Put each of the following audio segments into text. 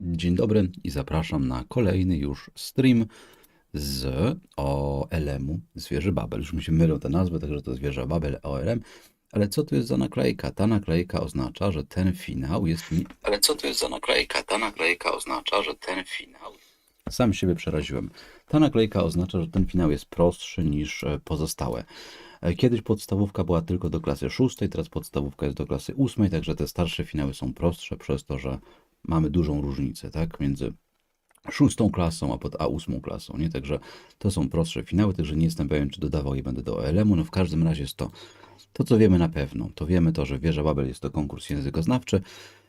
Dzień dobry i zapraszam na kolejny już stream z OLM-u Zwierzę Babel. Już mi się mylą te nazwy, także to Zwierzę Babel OLM. Ale co to jest za naklejka? Ta naklejka oznacza, że ten finał jest mi... Ale co to jest za naklejka? Ta naklejka oznacza, że ten finał... Sam siebie przeraziłem. Ta naklejka oznacza, że ten finał jest prostszy niż e, pozostałe. E, Kiedyś podstawówka była tylko do klasy szóstej, teraz podstawówka jest do klasy ósmej, także te starsze finały są prostsze przez to, że mamy dużą różnicę, tak, między szóstą klasą, a pod A8 klasą, nie? Także to są prostsze finały, także nie jestem pewien, czy dodawał je będę do OLM-u, no w każdym razie jest to to, co wiemy na pewno. To wiemy to, że Wieża Babel jest to konkurs językoznawczy,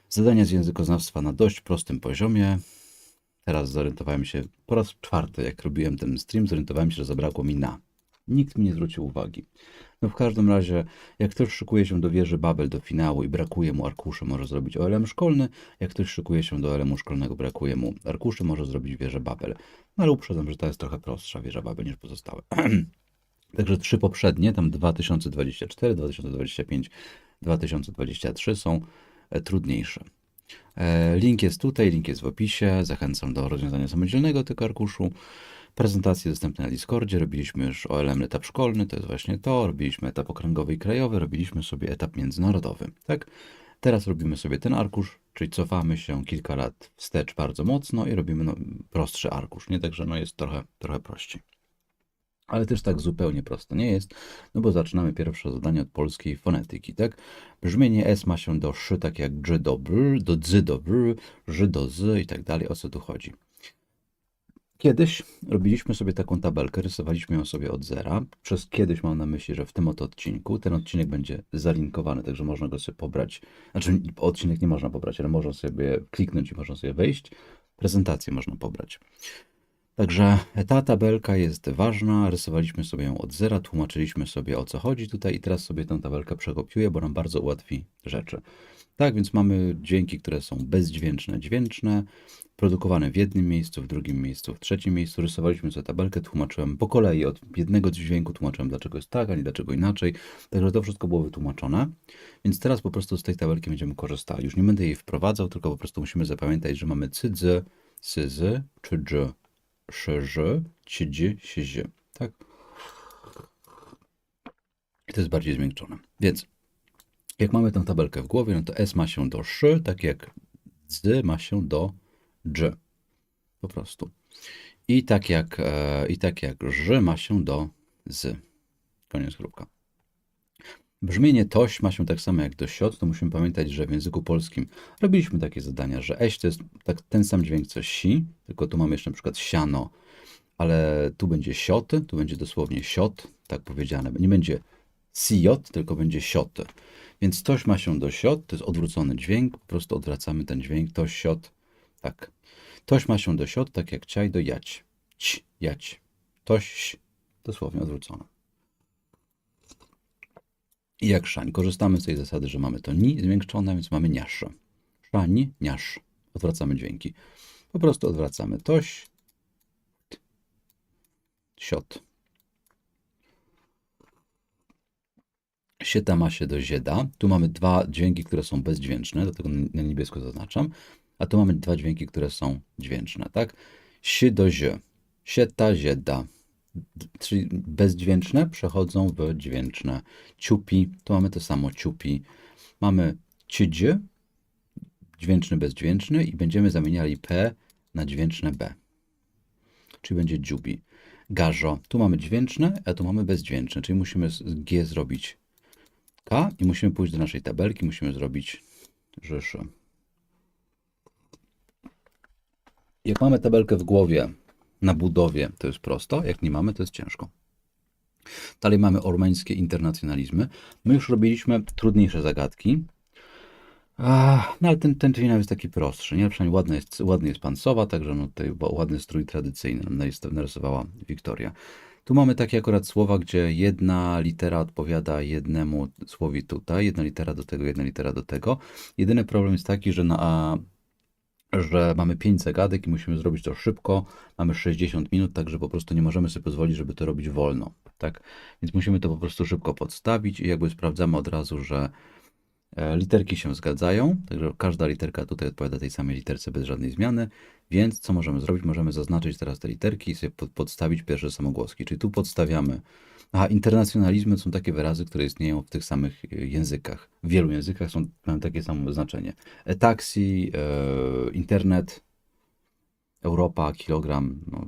zadania z językoznawstwa na dość prostym poziomie. Teraz zorientowałem się po raz czwarty, jak robiłem ten stream, zorientowałem się, że zabrakło mi na. Nikt mi nie zwrócił uwagi. No w każdym razie, jak ktoś szykuje się do wieży Babel do finału i brakuje mu arkuszy, może zrobić OLM szkolny. Jak ktoś szykuje się do OLM szkolnego, brakuje mu arkuszy, może zrobić wieżę Babel. No ale uprzedzam, że to jest trochę prostsza wieża Babel niż pozostałe. Także trzy poprzednie, tam 2024, 2025, 2023 są e, trudniejsze. E, Link jest tutaj, link jest w opisie. Zachęcam do rozwiązania samodzielnego tego arkuszu. Prezentacje dostępne na Discordzie. Robiliśmy już OLM etap szkolny, to jest właśnie to. Robiliśmy etap okręgowy i krajowy, robiliśmy sobie etap międzynarodowy. Tak? Teraz robimy sobie ten arkusz, czyli cofamy się kilka lat wstecz bardzo mocno i robimy no, prostszy arkusz. Nie także no, jest trochę, trochę prościej. Ale też tak zupełnie prosto nie jest, no bo zaczynamy pierwsze zadanie od polskiej fonetyki, tak? Brzmienie S ma się do szy, tak jak dż do br, do dzy do br, ży do z i tak dalej. O co tu chodzi? Kiedyś robiliśmy sobie taką tabelkę, rysowaliśmy ją sobie od zera. Przez kiedyś mam na myśli, że w tym oto odcinku ten odcinek będzie zalinkowany, także można go sobie pobrać. Znaczy, odcinek nie można pobrać, ale można sobie kliknąć i można sobie wejść. Prezentację można pobrać. Także ta tabelka jest ważna. Rysowaliśmy sobie ją od zera, tłumaczyliśmy sobie o co chodzi tutaj i teraz sobie tę tabelkę przekopiuję, bo nam bardzo ułatwi rzeczy. Tak więc mamy dźwięki, które są bezdźwięczne, dźwięczne, produkowane w jednym miejscu, w drugim miejscu, w trzecim miejscu. Rysowaliśmy sobie tabelkę, tłumaczyłem po kolei od jednego dźwięku, tłumaczyłem dlaczego jest tak, a nie dlaczego inaczej. Także to wszystko było wytłumaczone. Więc teraz po prostu z tej tabelki będziemy korzystali. Już nie będę jej wprowadzał, tylko po prostu musimy zapamiętać, że mamy cydzy, syzy czy dż szerzy, cidzi, siedzi. Tak? I to jest bardziej zmiękczone. Więc jak mamy tę tabelkę w głowie, no to S ma się do szy, tak jak z ma się do dż. Po prostu. I tak jak, e, i tak jak ż ma się do z. Koniec kropka. Brzmienie toś ma się tak samo jak do siot, to musimy pamiętać, że w języku polskim robiliśmy takie zadania, że eś to jest tak, ten sam dźwięk co si, tylko tu mamy jeszcze na przykład siano, ale tu będzie siot, tu będzie dosłownie siot, tak powiedziane. Nie będzie siot, tylko będzie siot. Więc toś ma się do siot, to jest odwrócony dźwięk, po prostu odwracamy ten dźwięk, toś siot, tak. Toś ma się do siot, tak jak ciaj do jać. Ć, jać. Toś, dosłownie odwrócone. I jak szań. Korzystamy z tej zasady, że mamy to ni zmiękczone, więc mamy niasz. Szań, niasz. Odwracamy dźwięki. Po prostu odwracamy toś, siot. Sieta ma się do zieda. Tu mamy dwa dźwięki, które są bezdźwięczne, dlatego na niebiesko zaznaczam. A tu mamy dwa dźwięki, które są dźwięczne, tak? Si do zie. Sieta, zieda czyli bezdźwięczne przechodzą w dźwięczne. Ciupi, to mamy to samo ciupi. Mamy cidzie, dźwięczny, bezdźwięczny i będziemy zamieniali P na dźwięczne B. Czyli będzie dziubi. Garzo, tu mamy dźwięczne, a tu mamy bezdźwięczne, czyli musimy z G zrobić K i musimy pójść do naszej tabelki, musimy zrobić Rzeszy. Jak mamy tabelkę w głowie, na budowie to jest prosto, jak nie mamy, to jest ciężko. Dalej mamy ormeńskie internacjonalizmy. My już robiliśmy trudniejsze zagadki. no ale ten, ten finał jest taki prostszy, nie? Przynajmniej ładny jest, ładny jest pan Sowa, także no tutaj ładny strój tradycyjny narysowała Wiktoria. Tu mamy takie akurat słowa, gdzie jedna litera odpowiada jednemu słowi tutaj, jedna litera do tego, jedna litera do tego. Jedyny problem jest taki, że na że mamy 5 zagadek i musimy zrobić to szybko. Mamy 60 minut, także po prostu nie możemy sobie pozwolić, żeby to robić wolno. Tak? Więc musimy to po prostu szybko podstawić i jakby sprawdzamy od razu, że E, Literki się zgadzają, także każda literka tutaj odpowiada tej samej literce bez żadnej zmiany, więc co możemy zrobić? Możemy zaznaczyć teraz te literki i sobie pod, podstawić pierwsze samogłoski. Czyli tu podstawiamy. Aha, internacjonalizmy są takie wyrazy, które istnieją w tych samych e, językach. W wielu językach są, mają takie samo znaczenie. E, taksi, e, internet, Europa, kilogram, no,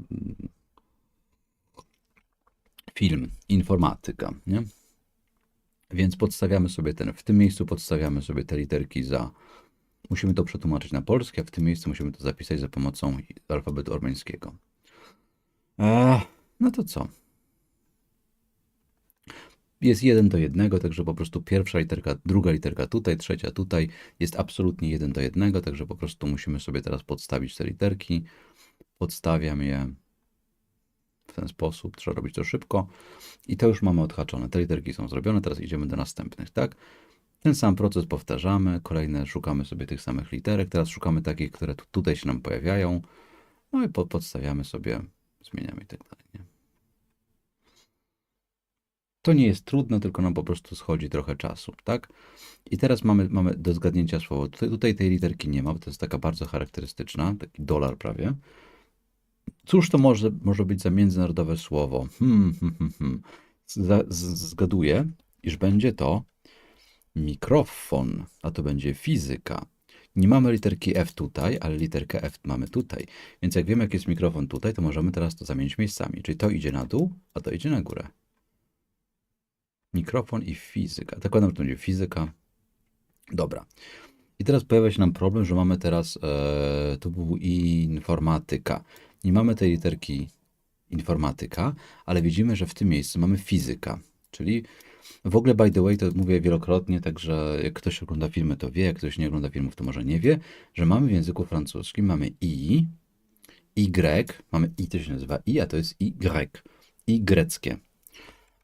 film, informatyka, nie? Więc podstawiamy sobie ten, w tym miejscu podstawiamy sobie te literki za, musimy to przetłumaczyć na polskie, a w tym miejscu musimy to zapisać za pomocą alfabetu ormeńskiego. Eee, no to co? Jest jeden do jednego, także po prostu pierwsza literka, druga literka tutaj, trzecia tutaj, jest absolutnie jeden do jednego, także po prostu musimy sobie teraz podstawić te literki. Podstawiam je w ten sposób, trzeba robić to szybko i to już mamy odhaczone. Te literki są zrobione, teraz idziemy do następnych, tak? Ten sam proces powtarzamy, kolejne szukamy sobie tych samych literek, teraz szukamy takich, które tu, tutaj się nam pojawiają, no i po, podstawiamy sobie, zmieniamy i tak dalej, nie? To nie jest trudne, tylko nam po prostu schodzi trochę czasu, tak? I teraz mamy, mamy do zgadnięcia słowo. Tutaj, tutaj tej literki nie ma, bo to jest taka bardzo charakterystyczna, taki dolar prawie. Cóż to może, może być za międzynarodowe słowo? Hmm, hmm, hmm, hmm. Za, z, zgaduję, iż będzie to mikrofon, a to będzie fizyka. Nie mamy literki F tutaj, ale literkę F mamy tutaj. Więc jak wiemy, jak jest mikrofon tutaj, to możemy teraz to zamienić miejscami. Czyli to idzie na dół, a to idzie na górę. Mikrofon i fizyka. Zakładam, że to będzie fizyka. Dobra. I teraz pojawia się nam problem, że mamy teraz, e, tu był informatyka. Nie mamy tej literki informatyka, ale widzimy, że w tym miejscu mamy fizyka. Czyli w ogóle, by the way, to mówię wielokrotnie, także jak ktoś ogląda filmy, to wie, jak ktoś nie ogląda filmów, to może nie wie, że mamy w języku francuskim, mamy i, y, mamy i, to się nazywa i, a to jest y, i greckie.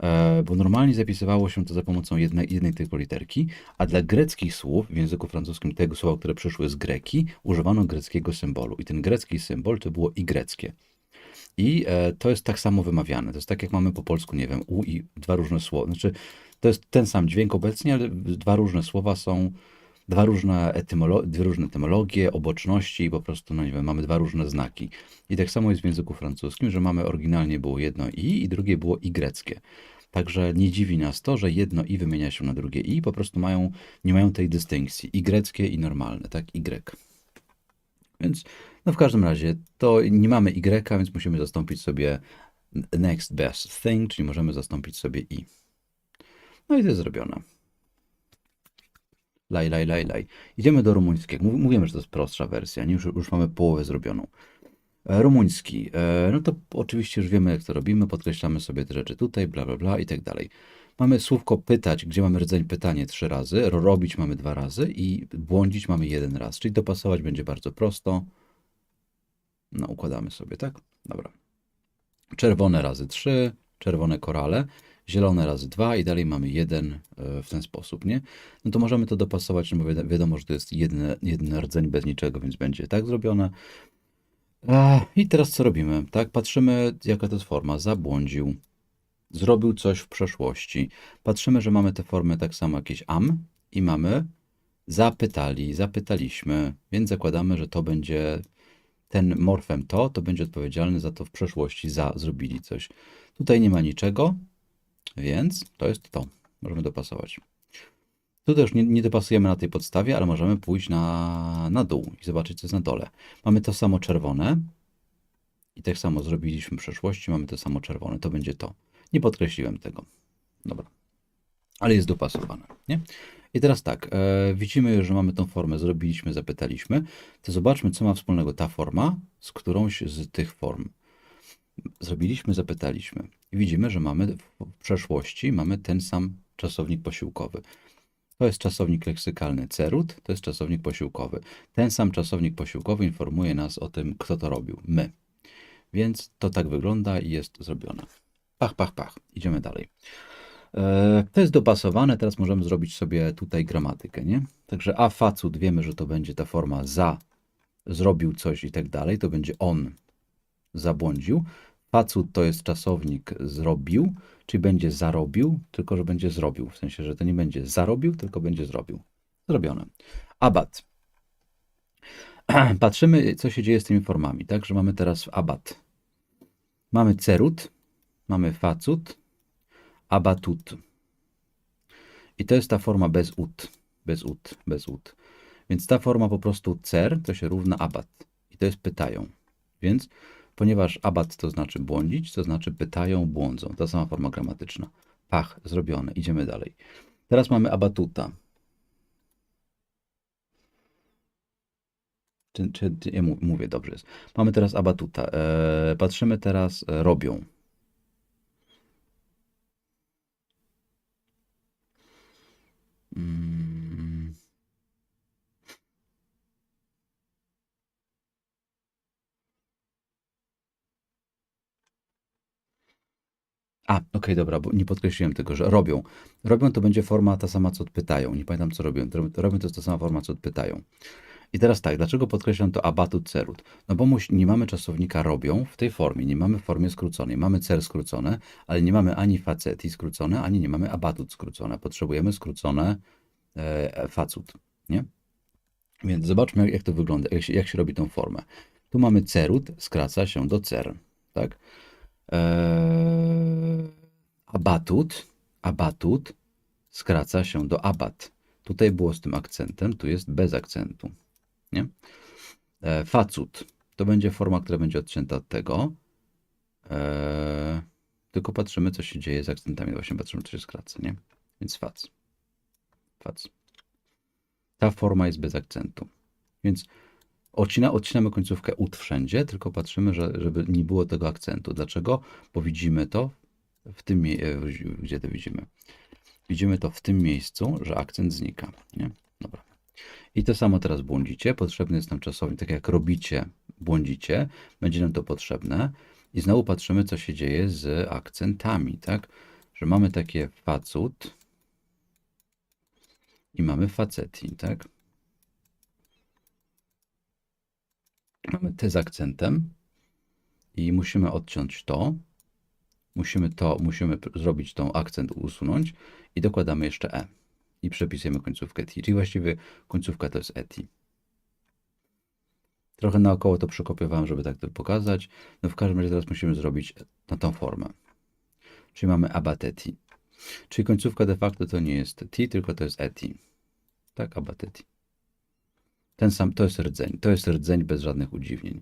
E, bo normalnie zapisywało się to za pomocą jednej, jednej tylko literki, a dla greckich słów w języku francuskim, tego słowa, które przyszły z greki, używano greckiego symbolu. I ten grecki symbol to było i greckie. I e, to jest tak samo wymawiane. To jest tak, jak mamy po polsku, nie wiem, u i dwa różne słowa. Znaczy, to jest ten sam dźwięk obecnie, ale dwa różne słowa są, dwa różne etymolo- dwie różne etymologie, oboczności i po prostu, no nie wiem, mamy dwa różne znaki. I tak samo jest w języku francuskim, że mamy oryginalnie było jedno i i drugie było i greckie. Także nie dziwi nas to, że jedno i wymienia się na drugie i, po prostu mają, nie mają tej dystynkcji. I greckie, i normalne, tak? Y. Więc no w każdym razie to nie mamy Y, więc musimy zastąpić sobie next best thing, czyli możemy zastąpić sobie i. No i to jest zrobione. Laj, laj, laj, laj. Idziemy do rumuńskiego. Mów- Mówimy, że to jest prostsza wersja, nie? Już, już mamy połowę zrobioną. E, Rumuński. E, No to oczywiście już wiemy, jak to robimy. Podkreślamy sobie te rzeczy tutaj, bla, bla, bla i tak dalej. Mamy słówko pytać, gdzie mamy rdzeń pytanie trzy razy, ro- robić mamy dwa razy i błądzić mamy jeden raz. Czyli dopasować będzie bardzo prosto. No, układamy sobie, tak? Dobra. Czerwone razy 3, czerwone korale, zielone razy 2 i dalej mamy jeden e, w ten sposób, nie? No to możemy to dopasować, no bo wiadomo, wiadomo że to jest jeden, jeden rdzeń bez niczego, więc będzie tak zrobione. I teraz co robimy? Tak, patrzymy, jaka to jest forma. Zabłądził, zrobił coś w przeszłości. Patrzymy, że mamy te formy tak samo jakieś am i mamy zapytali, zapytaliśmy, więc zakładamy, że to będzie ten morfem to, to będzie odpowiedzialny za to w przeszłości, za zrobili coś. Tutaj nie ma niczego, więc to jest to. Możemy dopasować. Tu też nie, nie dopasujemy na tej podstawie, ale możemy pójść na, na dół i zobaczyć, co jest na dole. Mamy to samo czerwone i tak samo zrobiliśmy w przeszłości, mamy to samo czerwone. To będzie to. Nie podkreśliłem tego. Dobra. Ale jest dopasowane, nie? I teraz tak, e, widzimy, że mamy tą formę, zrobiliśmy, zapytaliśmy. To zobaczmy, co ma wspólnego ta forma z którąś z tych form. Zrobiliśmy, zapytaliśmy. I widzimy, że mamy w przeszłości mamy ten sam czasownik posiłkowy. To jest czasownik leksykalny cerut, to jest czasownik posiłkowy. Ten sam czasownik posiłkowy informuje nas o tym, kto to robił. My. Więc to tak wygląda i jest zrobione. Pach, pach, pach. Idziemy dalej. E, To jest dopasowane, teraz możemy zrobić sobie tutaj gramatykę, nie? Także a facut wiemy, że to będzie ta forma za, zrobił coś i tak dalej, to będzie on zabłądził. Facut to jest czasownik zrobił, czyli będzie zarobił, tylko że będzie zrobił. W sensie, że to nie będzie zarobił, tylko będzie zrobił. Zrobione. Abat. Patrzymy, co się dzieje z tymi formami. Tak, że mamy teraz abat. Mamy cerut, mamy facut, abatut. I to jest ta forma bez ut. Bez ut, bez ut. Więc ta forma po prostu cer to się równa abat. I to jest pytają. Więc ponieważ abat to znaczy błądzić, to znaczy pytają, błądzą. Ta sama forma gramatyczna. Pach, zrobione. Idziemy dalej. Teraz mamy abatuta. Czy, czy, ja mówię dobrze jest. Mamy teraz abatuta. E, patrzymy teraz e, robią. A, okej, dobra, bo nie podkreśliłem tego, że robią. Robią to będzie forma ta sama, co odpytają. Nie pamiętam, co robią. Robią to jest ta sama forma, co odpytają. I teraz tak, dlaczego podkreślam to abatut cerut? No bo nie mamy czasownika robią w tej formie, nie mamy w formie skróconej. Mamy cer skrócone, ale nie mamy ani faceti skrócone, ani nie mamy abatut skrócone. Potrzebujemy skrócone e, facut, nie? Więc zobaczmy, jak, to wygląda, jak się, jak się robi tą formę. Tu mamy cerut, skraca się do cer, tak? Eee, abatut, abatut skraca się do abat. Tutaj było z tym akcentem, tu jest bez akcentu. Nie? E, facut to będzie forma, która będzie odcięta od tego. E, tylko patrzymy, co się dzieje z akcentami. Właśnie patrzymy, co się skraca, nie? Więc fac. Fac. Ta forma jest bez akcentu. Więc odcina, odcinamy końcówkę ut wszędzie, tylko patrzymy, że, żeby nie było tego akcentu. Dlaczego? Bo widzimy to w tym, e, gdzie to widzimy. Widzimy to w tym miejscu, że akcent znika. Nie? Dobra. I to samo teraz błądzicie. Potrzebny jest nam czasownik, tak jak robicie, błądzicie, będzie nam to potrzebne. I znowu patrzymy, co się dzieje z akcentami, tak? Że mamy takie facut i mamy faceti, tak? Mamy te z akcentem i musimy odciąć to. Musimy to, musimy zrobić tą akcent usunąć i dokładamy jeszcze e. I przepisujemy końcówkę ti, czyli właściwie końcówka to jest eti. Trochę naokoło to przekopiowałem, żeby tak to pokazać. No w każdym razie teraz musimy zrobić na tą formę. Czyli mamy abateti. Czyli końcówka de facto to nie jest ti, tylko to jest eti. Tak, abateti. Ten sam, to jest rdzeń. To jest rdzeń bez żadnych udziwnień.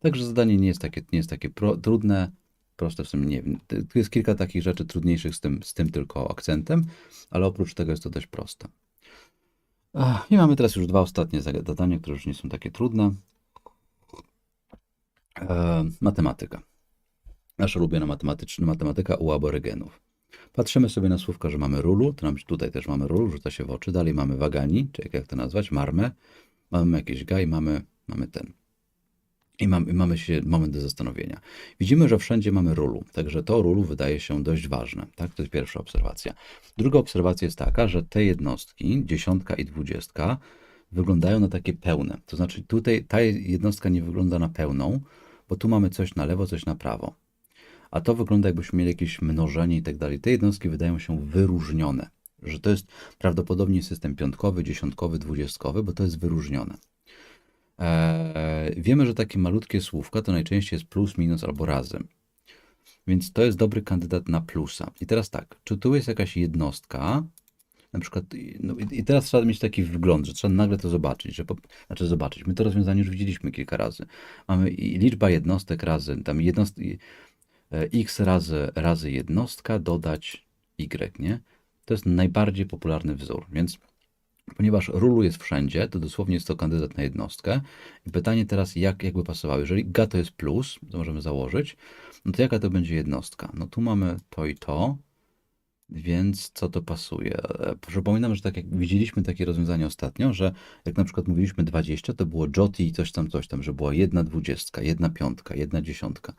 Także zadanie nie jest takie, nie jest takie pro, trudne, proste w sumie nie wiem. Jest kilka takich rzeczy trudniejszych z tym, z tym tylko akcentem, ale oprócz tego jest to dość proste. I mamy teraz już dwa ostatnie zadania, które już nie są takie trudne. E, matematyka. Nasza ulubiona matematyczna matematyka u aborygenów. Patrzymy sobie na słówka, że mamy rulu, to nam tutaj też mamy rulu, rzuca się w oczy. Dalej mamy wagani, czy jak- jak to nazwać, marmę. Mamy jakieś gaj, mamy, mamy ten. I mamy, mamy się moment do zastanowienia. Widzimy, że wszędzie mamy rulu, także to rulu wydaje się dość ważne. Tak, to jest pierwsza obserwacja. Druga obserwacja jest taka, że te jednostki, dziesiątka i dwudziestka, wyglądają na takie pełne. To znaczy tutaj ta jednostka nie wygląda na pełną, bo tu mamy coś na lewo, coś na prawo. A to wygląda jakbyśmy mieli jakieś mnożenie i tak dalej. Te jednostki wydają się wyróżnione, że to jest prawdopodobnie system piątkowy, dziesiątkowy, dwudziestkowy, bo to jest wyróżnione. Eee, wiemy, że takie malutkie słówka to najczęściej jest plus, minus albo razem. Więc to jest dobry kandydat na plusa. I teraz tak, czy tu jest jakaś jednostka, na przykład, no i teraz trzeba mieć taki wgląd, że trzeba nagle to zobaczyć, że po, znaczy zobaczyć, my to rozwiązanie już widzieliśmy kilka razy. Mamy liczba jednostek razy, tam jednost, e, x razy, razy jednostka dodać y, nie? To jest najbardziej popularny wzór, więc ponieważ rulu jest wszędzie, to dosłownie jest to kandydat na jednostkę. I pytanie teraz, jak jakby pasowało. Jeżeli ga to jest plus, to możemy założyć, no to jaka to będzie jednostka? No tu mamy to i to, więc co to pasuje? Przypominam, że tak jak widzieliśmy takie rozwiązanie ostatnio, że jak na przykład mówiliśmy 20, to było joti i coś tam, coś tam, że była jedna dwudziestka, jedna piątka, jedna dziesiątka.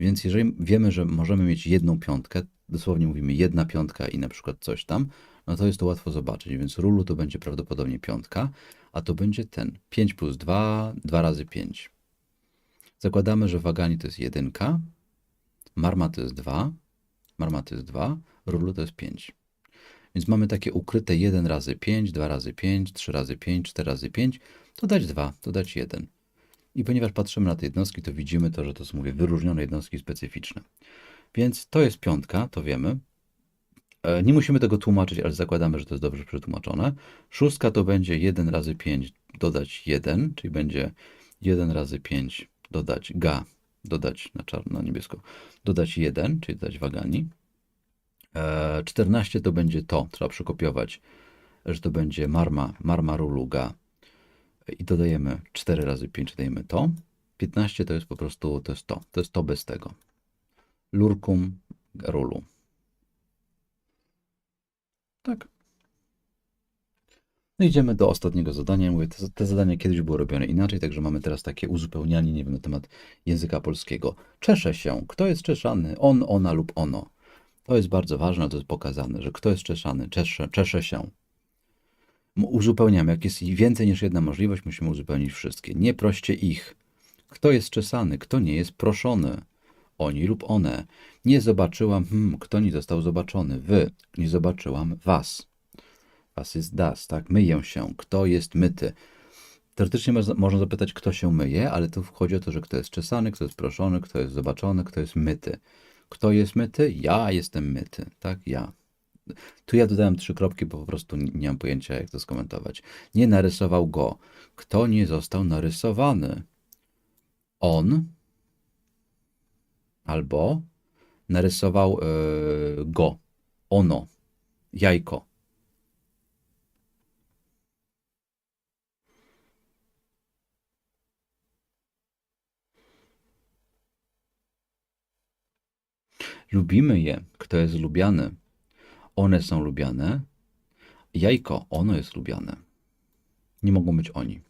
Więc jeżeli wiemy, że możemy mieć jedną piątkę, dosłownie mówimy jedna piątka i na przykład coś tam, no to jest to łatwo zobaczyć. Więc rulu to będzie prawdopodobnie piątka, a to będzie ten 5 plus 2, 2 razy 5. Zakładamy, że wagani to jest jedynka, marma to jest 2, marma to jest 2, rulu to jest 5. Więc mamy takie ukryte 1 razy 5, 2 razy 5, 3 razy 5, 4 razy 5, to dać 2, to dać 1. I ponieważ patrzymy na te jednostki, to widzimy to, że to są, mówię, wyróżnione jednostki specyficzne. Więc to jest piątka, to wiemy. E, Nie musimy tego tłumaczyć, ale zakładamy, że to jest dobrze przetłumaczone. Szóstka to będzie 1 razy 5 dodać 1, czyli będzie 1 razy 5 dodać ga, dodać na czarno, na niebiesko, dodać 1, czyli dodać wagani. E, 14 to będzie to, trzeba przekopiować, że to będzie marma, marmarulu ga. I dodajemy 4 razy 5, dodajemy to. 15 to jest po prostu, to jest to, to jest to bez tego. Lurkum rulu. Tak. No idziemy do ostatniego zadania. Mówię, te, te zadania kiedyś było robione inaczej, także mamy teraz takie uzupełnianie, nie wiem, na temat języka polskiego. Czesze się. Kto jest czeszany? On, ona lub ono. To jest bardzo ważne, to jest pokazane, że kto jest czeszany, czesze, czesze się. Uzupełniamy. Jak jest więcej niż jedna możliwość, musimy uzupełnić wszystkie. Nie proście ich. Kto jest czesany? Kto nie jest proszony? Oni lub one. Nie zobaczyłam, hmm, kto nie został zobaczony? Wy. Nie zobaczyłam was. Was jest das, tak? Myję się. Kto jest myty? Teoretycznie można, zapytać, kto się myje, ale tu chodzi o to, że kto jest czesany, kto jest proszony, kto jest zobaczony, kto jest myty. Kto jest myty? Ja jestem myty, tak? Ja. Tu ja dodałem trzy kropki, bo po prostu nie nie mam pojęcia, jak to skomentować. Nie narysował go. Kto nie został narysowany? On albo narysował e, go. Ono. Jajko. Lubimy je. Kto jest lubiany? One są lubiane. Jajko, ono jest lubiane. Nie mogą być oni.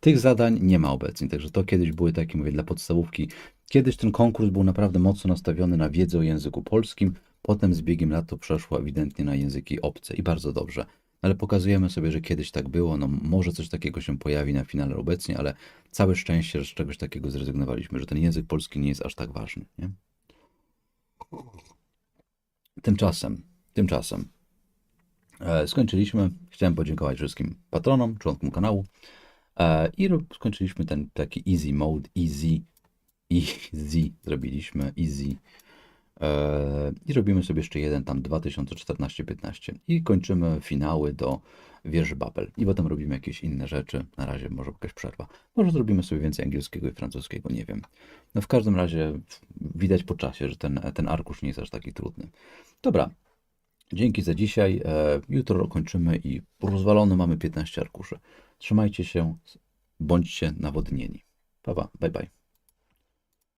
Tych zadań nie ma obecnie, także to kiedyś były takie, mówię, dla podstawówki. Kiedyś ten konkurs był naprawdę mocno nastawiony na wiedzę o języku polskim, potem z biegiem lat to przeszło ewidentnie na języki obce i bardzo dobrze. Ale pokazujemy sobie, że kiedyś tak było, no może coś takiego się pojawi na finale obecnie, ale całe szczęście, że z czegoś takiego zrezygnowaliśmy, że ten język polski nie jest aż tak ważny, nie? Tymczasem, tymczasem e, skończyliśmy. Chciałem podziękować wszystkim patronom, członkom kanału i ro- skończyliśmy ten taki easy mode, easy, easy zrobiliśmy, easy. E, I robimy sobie jeszcze jeden tam 2014-15 i kończymy finały do wieży Babel. I potem robimy jakieś inne rzeczy. Na razie może jakaś przerwa. Może zrobimy sobie więcej angielskiego i francuskiego, nie wiem. No w każdym razie widać po czasie, że ten, ten arkusz nie jest aż taki trudny. Dobra, dzięki za dzisiaj. E, jutro kończymy i rozwalony mamy 15 arkuszy. Trzymajcie się, bądźcie nawodnieni. Pa, pa, bye bye.